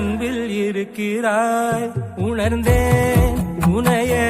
அன்பில் இருக்கிறாய் உணர்ந்தேன் உனையே.